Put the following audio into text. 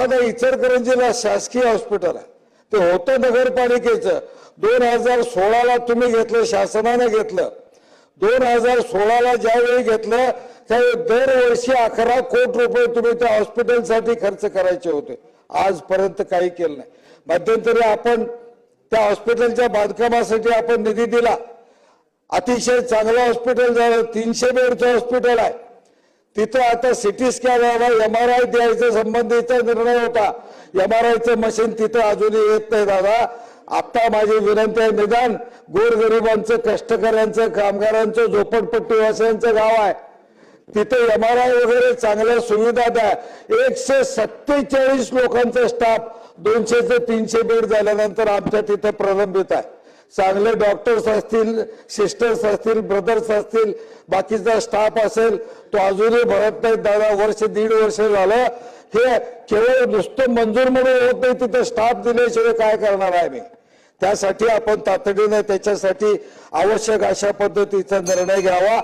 दादा इचलकरंजीला शासकीय हॉस्पिटल आहे. ते होतं नगरपालिकेचं. दोन हजार सोळाला तुम्ही घेतलं शासनानं घेतलं. दोन हजार सोळाला ज्यावेळी घेतलं त्यावेळी दरवर्षी अकरा कोट रुपये तुम्ही त्या हॉस्पिटलसाठी खर्च करायचे होते. आजपर्यंत काही केलं नाही. मध्यंतरी आपण त्या हॉस्पिटलच्या बांधकामासाठी आपण निधी दिला. अतिशय चांगलं हॉस्पिटल झालं. तीनशे बेडचं हॉस्पिटल आहे. तिथं आता सिटी स्कॅन व्हावा एम आर आय द्यायचा संबंधीचा निर्णय होता. एम आर आयचं मशीन तिथं अजूनही येत नाही दादा. आता माझी विनंती आहे निदान गोरगरिबांचं कष्टकऱ्यांचं कामगारांचं झोपडपट्टीवासियांचं गाव आहे. तिथे एम आर आय वगैरे चांगल्या सुविधा द्या. एकशे सत्तेचाळीस लोकांचा स्टाफ दोनशे ते तीनशे बेड झाल्यानंतर आमच्या तिथे प्रलंबित आहे. चांगले डॉक्टर्स असतील सिस्टर्स असतील ब्रदर्स असतील बाकीचा स्टाफ असेल तो अजूनही भरत नाही. दादा वर्ष दीड वर्ष झालं. हे केवळ नुसतं मंजूर म्हणून होत नाही तिथे स्टाफ दिल्याशिवाय काय करणार आहे मी? त्यासाठी आपण तातडीने त्याच्यासाठी आवश्यक अशा पद्धतीचा निर्णय घ्यावा.